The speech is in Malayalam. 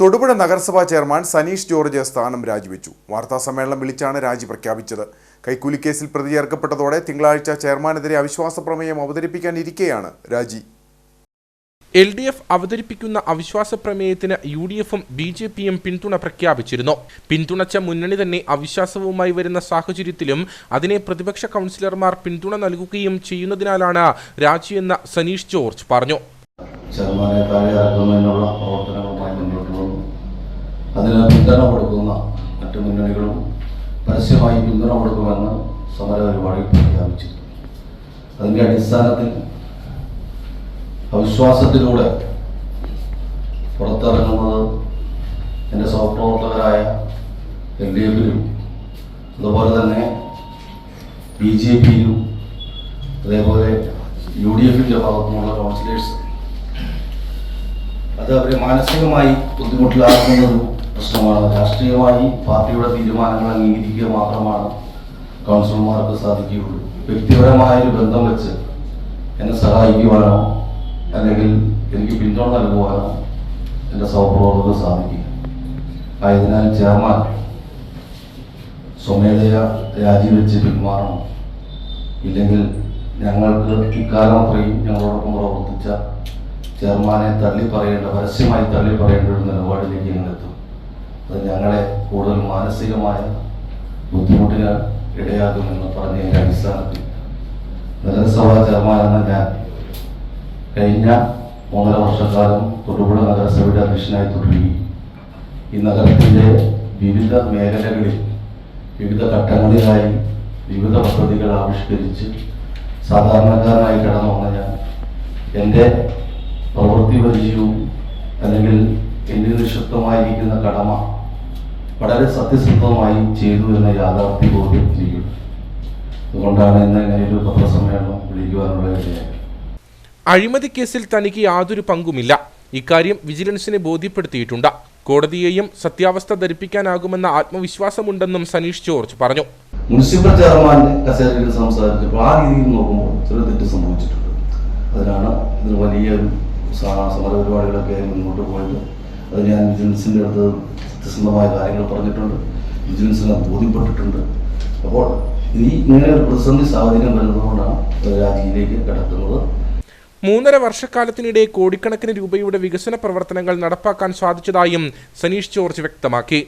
തൊടുപുഴ നഗരസഭാ ചെയർമാൻ സനീഷ് ജോർജ് സ്ഥാനം രാജിവെച്ചു. വാർത്താസമ്മേളനം വിളിച്ചാണ് രാജി പ്രഖ്യാപിച്ചത്. കൈക്കൂലിക്കേസിൽ പ്രതി ചേർക്കപ്പെട്ടതോടെ തിങ്കളാഴ്ച ചെയർമാനെതിരെ അവിശ്വാസ പ്രമേയം അവതരിപ്പിക്കാനിരിക്കെയാണ് രാജി. എൽ ഡി എഫ് അവതരിപ്പിക്കുന്ന അവിശ്വാസ പ്രമേയത്തിന് യു ഡി എഫും ബി ജെ പിയും പിന്തുണ പ്രഖ്യാപിച്ചിരുന്നു. പിന്തുണച്ച മുന്നണി തന്നെ അവിശ്വാസവുമായി വരുന്ന സാഹചര്യത്തിലും അതിനെ പ്രതിപക്ഷ കൗൺസിലർമാർ പിന്തുണ നൽകുകയും ചെയ്യുന്നതിനാലാണ് രാജിയെന്ന് സനീഷ് ജോർജ് പറഞ്ഞു. അതിന് പിന്തുണ കൊടുക്കുന്ന മറ്റു മുന്നണികളും പരസ്യമായി പിന്തുണ കൊടുക്കുമെന്ന് സമര പരിപാടി പ്രഖ്യാപിച്ചു അതിന്റെ അടിസ്ഥാനത്തിൽ അവിശ്വാസത്തിലൂടെ പുറത്തിറങ്ങുന്നത് എന്റെ സഹപ്രവർത്തകരായ എൽ ഡി എഫിലും അതുപോലെ തന്നെ ബി ജെ പിയിലും അതേപോലെ യു ഡി എഫിന്റെ ഭാഗത്തുനിന്നുള്ള കൗൺസിലേഴ്സ് അത് അവരെ മാനസികമായി ബുദ്ധിമുട്ടിലാക്കുന്നതും പ്രശ്നമാണ്. രാഷ്ട്രീയമായി പാർട്ടിയുടെ തീരുമാനങ്ങൾ അംഗീകരിക്കുക മാത്രമാണ് കൗൺസിലർമാർക്ക് സാധിക്കുകയുള്ളൂ. വ്യക്തിപരമായ ഒരു ബന്ധം വെച്ച് എന്നെ സഹായിക്കുവാനോ അല്ലെങ്കിൽ എനിക്ക് പിന്തുണ നൽകുവാനോ എന്റെ സഹപ്രവർത്തകർക്ക് സാധിക്കില്ല. ആയതിനാൽ ചെയർമാൻ സ്വമേധയ രാജിവെച്ച് പിന്മാറണം. ഇല്ലെങ്കിൽ ഞങ്ങൾക്ക് ഇക്കാലം അത്രയും ഞങ്ങളോടൊപ്പം പ്രവർത്തിച്ച ചെയർമാനെ തള്ളി പറയേണ്ട പരസ്യമായി തള്ളി പറയേണ്ട ഒരു നിലപാടിലേക്ക് ഞങ്ങൾ എത്തും. അത് ഞങ്ങളെ കൂടുതൽ മാനസികമായ ബുദ്ധിമുട്ടിന് ഇടയാക്കുമെന്ന് പറഞ്ഞതിന്റെ അടിസ്ഥാനത്തിൽ നഗരസഭാ ചെയർമാനെന്ന ഞാൻ കഴിഞ്ഞ മൂന്നര വർഷക്കാലം തൊടുപുഴ നഗരസഭയുടെ അധ്യക്ഷനായി തുടരുകയും ഈ നഗരത്തിന്റെ വിവിധ മേഖലകളിൽ വിവിധ ഘട്ടങ്ങളിലായി വിവിധ പദ്ധതികൾ ആവിഷ്കരിച്ച് സാധാരണക്കാരനായി കടന്നു വന്ന ഞാൻ എന്റെ പ്രവൃത്തി പരിചയവും അല്ലെങ്കിൽ എന്നിൽ നിക്ഷിപ്തമായിരിക്കുന്ന കടമ വളരെ സത്യസന്ധമായി ചെയ്തു എന്ന യാഥാർത്ഥ്യ ബോധ്യം ചെയ്യും അതുകൊണ്ടാണ് ഇന്ന് ഇങ്ങനെ ഒരു പത്രസമ്മേളനം വിളിക്കുവാനുള്ള വിജയം. അഴിമതി കേസിൽ തനിക്ക് യാതൊരു പങ്കുമില്ല. ഇക്കാര്യം വിജിലൻസിനെ ബോധ്യപ്പെടുത്തിയിട്ടുണ്ട്. കോടതിയെയും സത്യാവസ്ഥ ധരിപ്പിക്കാനാകുമെന്ന ആത്മവിശ്വാസമുണ്ടെന്നും സനീഷ് ജോർജ് പറഞ്ഞു. മുനിസിപ്പൽ ചെയർമാൻ കസേരയിൽ സംസാരിച്ചപ്പോൾ ആ രീതിയിൽ നോക്കുമ്പോൾ ചില തെറ്റ് സംഭവിച്ചിട്ടുണ്ട്. അതിനാണ് ഇതിന് വലിയ സമരപരിപാടികളൊക്കെ സമര പരിപാടികളൊക്കെ മുന്നോട്ട് പോയത്. അത് ഞാൻ വിജിലൻസിന്റെ അടുത്ത് സത്യസന്ധമായ കാര്യങ്ങൾ പറഞ്ഞിട്ടുണ്ട്. വിജിലൻസിനെ ബോധ്യപ്പെട്ടിട്ടുണ്ട്. അപ്പോൾ ഇനി ഇങ്ങനെ ഒരു പ്രതിസന്ധി സാഹചര്യം വരുന്നതുകൊണ്ടാണ് രാജിയിലേക്ക് കിടക്കുന്നത്. മൂന്നര വർഷക്കാലത്തിനിടെ കോടിക്കണക്കിന് രൂപയുടെ വികസന പ്രവർത്തനങ്ങൾ നടപ്പാക്കാൻ സാധിച്ചതായും സനീഷ് ജോർജ് വ്യക്തമാക്കി.